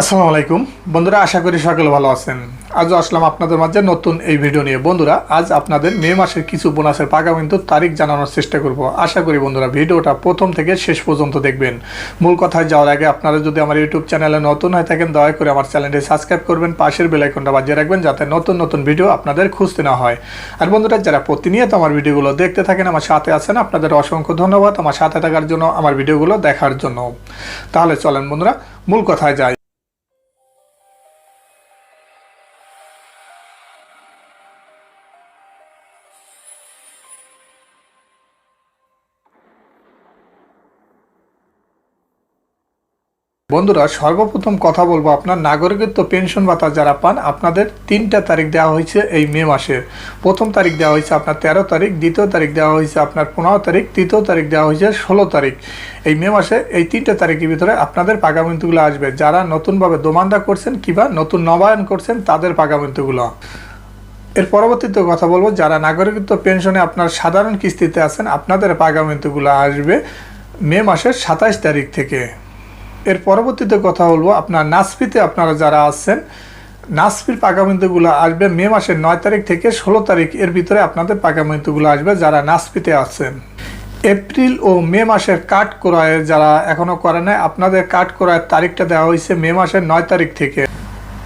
আসসালামু আলাইকুম। বন্ধুরা, আশা করি সকলে ভালো আছেন। আজও আসলাম আপনাদের মাঝে নতুন এই ভিডিও নিয়ে। বন্ধুরা, আজ আপনাদের মে মাসের কিছু বোনাসের পাকা কিন্তু তারিখ জানানোর চেষ্টা করব। আশা করি বন্ধুরা, ভিডিওটা প্রথম থেকে শেষ পর্যন্ত দেখবেন। মূল কথায় যাওয়ার আগে আপনারা যদি আমার ইউটিউব চ্যানেলে নতুন হয়ে থাকেন, দয়া করে আমার চ্যানেলটি সাবস্ক্রাইব করবেন, পাশের বেলাইকনটা বাজিয়ে রাখবেন, যাতে নতুন নতুন ভিডিও আপনাদের খুঁজতে না হয়। আর বন্ধুরা, যারা প্রতিনিয়ত আমার ভিডিওগুলো দেখতে থাকেন, আমার সাথে আছেন, আপনাদের অসংখ্য ধন্যবাদ আমার সাথে থাকার জন্য, আমার ভিডিওগুলো দেখার জন্য। তাহলে চলেন বন্ধুরা, মূল কথায় যাই। বন্ধুরা, সর্বপ্রথম কথা বলব আপনার নাগরিকত্ব পেনশন ভাতা যারা পান, আপনাদের তিনটা তারিখ দেওয়া হয়েছে এই মে মাসের প্রথম তারিখ দেওয়া হয়েছে আপনার তেরো তারিখ, দ্বিতীয় তারিখ দেওয়া হয়েছে আপনার পনেরো তারিখ, তৃতীয় তারিখ দেওয়া হয়েছে ষোলো তারিখ। এই মে মাসে এই তিনটে তারিখের ভিতরে আপনাদের পাগামিন্তুগুলো আসবে। যারা নতুনভাবে দোমান্দা করছেন কিংবা নতুন নবায়ন করছেন, তাদের পাগামিন্তুগুলো। এর পরবর্তীতে কথা বলব, যারা নাগরিকত্ব পেনশনে আপনার সাধারণ কিস্তিতে আছেন, আপনাদের পাগামিন্তুগুলো আসবে মে মাসের সাতাইশ তারিখ থেকে। এর পরবর্তীতে কথা বলব আপনার নাসপিতে আপনারা যারা আছেন নাসপির পাকামিন্তুগুলো আসবে মে মাসের নয় তারিখ থেকে ষোলো তারিখ এর ভিতরে আপনাদের পাকামিন্তুগুলো আসবে যারা নাসপিতে আছেন। এপ্রিল ও মে মাসের কাট ক্রয়ের যারা এখনও করে নাই, আপনাদের কাট ক্রয়ের তারিখটা দেওয়া হয়েছে মে মাসের নয় তারিখ থেকে।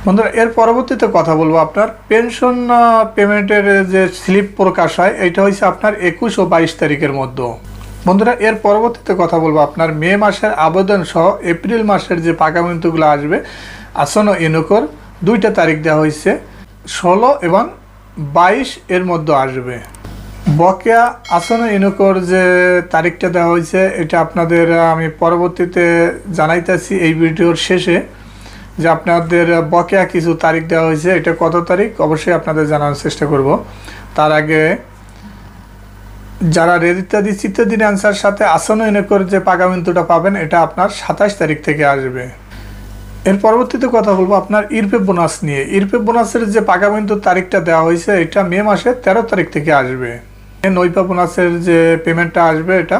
বন্ধুরা, এর পরবর্তীতে কথা বলব আপনার পেনশন পেমেন্টের যে স্লিপ প্রকাশ হয় এটা হয়েছে আপনার একুশ ও বাইশ তারিখের মধ্যে। বন্ধুরা, এর পরবর্তীতে কথা বলব আপনার মে মাসের আবেদন সহ এপ্রিল মাসের যে পাকামিন্তুগুলো আসবে আসন ইউনোকর দুইটা তারিখ দেওয়া হয়েছে, ষোলো এবং বাইশ এর মধ্যে আসবে। বকেয়া আসন ইউনোকর যে তারিখটা দেওয়া হয়েছে, এটা আপনাদের আমি পরবর্তীতে জানাইতেছি এই ভিডিওর শেষে যে আপনাদের বকেয়া কিছু তারিখ দেওয়া হয়েছে, এটা কত তারিখ, অবশ্যই আপনাদের জানানোর চেষ্টা করব। তার আগে যারা রেড ইত্যাদি চিত্তাদিন অ্যান্সার সাথে আসন্ন ইউনিকোর যে পাগামিন্তুটা পাবেন, এটা আপনার সাতাশ তারিখ থেকে আসবে। এর পরবর্তীতে কথা বলব আপনার ইরপে বোনাস নিয়ে। ইরপে বোনাসের যে পাগামিন্তুর তারিখটা দেওয়া হয়েছে, এটা মে মাসের তেরো তারিখ থেকে আসবে। নৈপা বোনাসের যে পেমেন্টটা আসবে, এটা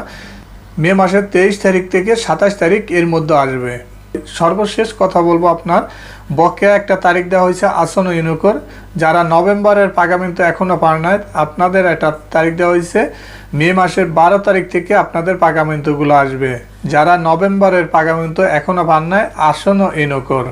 মে মাসের তেইশ তারিখ থেকে সাতাশ তারিখ এর মধ্যে আসবে। সর্বশেষ কথা বলব আপনার। বকেয়া একটা তারিখ দেওয়া হয়েছে আসন ইউনিকোর। যারা নভেম্বরের পাগামিন্তু এখনও পার নাই, আপনাদের একটা তারিখ দেওয়া হয়েছে। মে মাসের বারো তারিখ থেকে আপনাদের পাগামিন্তগুলো আসবে। যারা নভেম্বরের পাগামিন্তু এখনও পান নাই, আসন ইউনিকোর।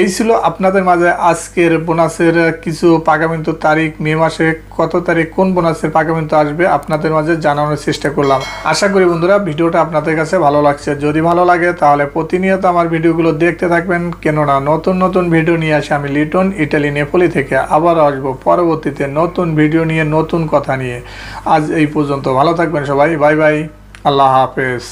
এই ছিল আপনাদের মাঝে আজকের বোনাসের কিছু পাগামিন্তু তারিখ, মে মাসে কত তারিখ, কোন বোনাসের পাগামিন্তু আসবে আপনাদের মাঝে জানানোর চেষ্টা করলাম। আশা করি বন্ধুরা ভিডিওটা আপনাদের কাছে ভালো লাগছে। যদি ভালো লাগে তাহলে প্রতিনিয়ত আমার ভিডিওগুলো দেখতে থাকবেন। কেননা নতুন নতুন ভিডিও নিয়ে আসি আমি লিটন, ইটালি, নেপোলি থেকে আবার আসব পরবর্তীতে নতুন ভিডিও নিয়ে, নতুন কথা নিয়ে। আজ এই পর্যন্ত ভালো থাকবেন সবাই। Bye bye. আল্লাহ হাফেজ।